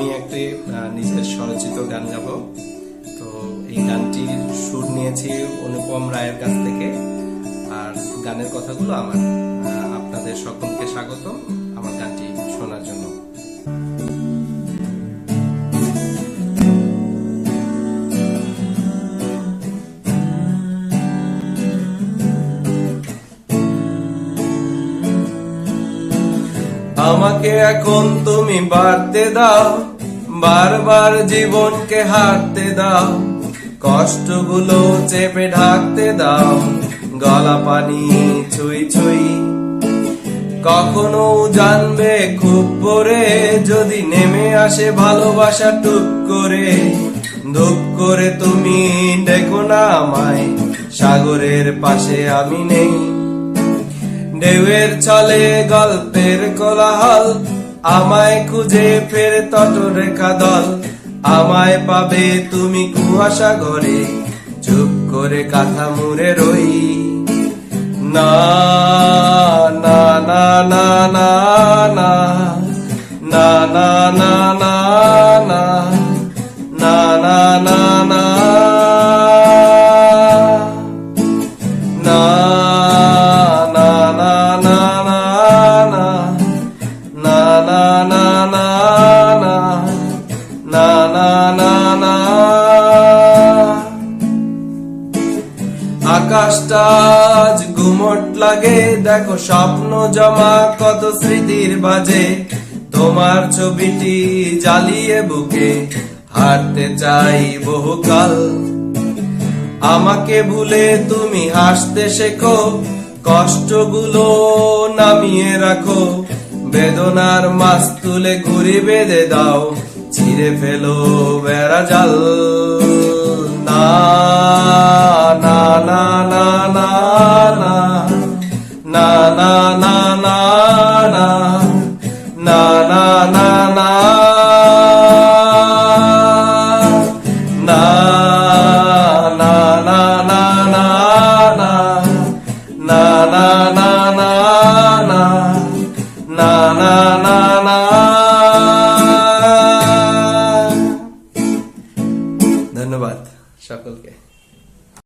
আমি একটি নিজের স্বরচিত গান গাব। তো এই গানটির সুর নিয়েছি অনুপম রায়ের কাছ থেকে। আর গানের কথাগুলো আমার আপনাদের সকলকে স্বাগত আমাকে এখন তুমি বাড়তে দাও, বারবার জীবনকে হারতে দাও। কষ্টগুলো চেপে ঢাকতে দাও, গলা পানি ছুঁই ছুঁই। কখনো জানবে খুব পরে যদি নেমে আসে ভালোবাসা টুক করে। ধুপ করে তুমি ডেকো না আমায়, সাগরের পাশে আমি নেই। ঢেউয়ের চলে গল্পের কোলাহল আমায় খুঁজে ফের তটরেখা দল আমায় পাবে তুমি কুয়াশা ঘরে চুপ করে কাঁথা মুড়ে রই না না না না না না না না না না না আকাশটা গুমট লাগে। দেখো স্বপ্ন জমা, কত স্মৃতির বাজে তোমার ছবিটি জ্বালিয়ে বুকে, হারতে চাই বহুকাল। আমাকে ভুলে তুমি হাসতে শেখো, কষ্টগুলো নামিয়ে রাখো। বেদনার মাছ তুলে ঘুরি বেঁধে দাও, ছিঁড়ে ফেলো বেড়া জাল। না না না না না না না না না না না না না ধন্যবাদ সকলকে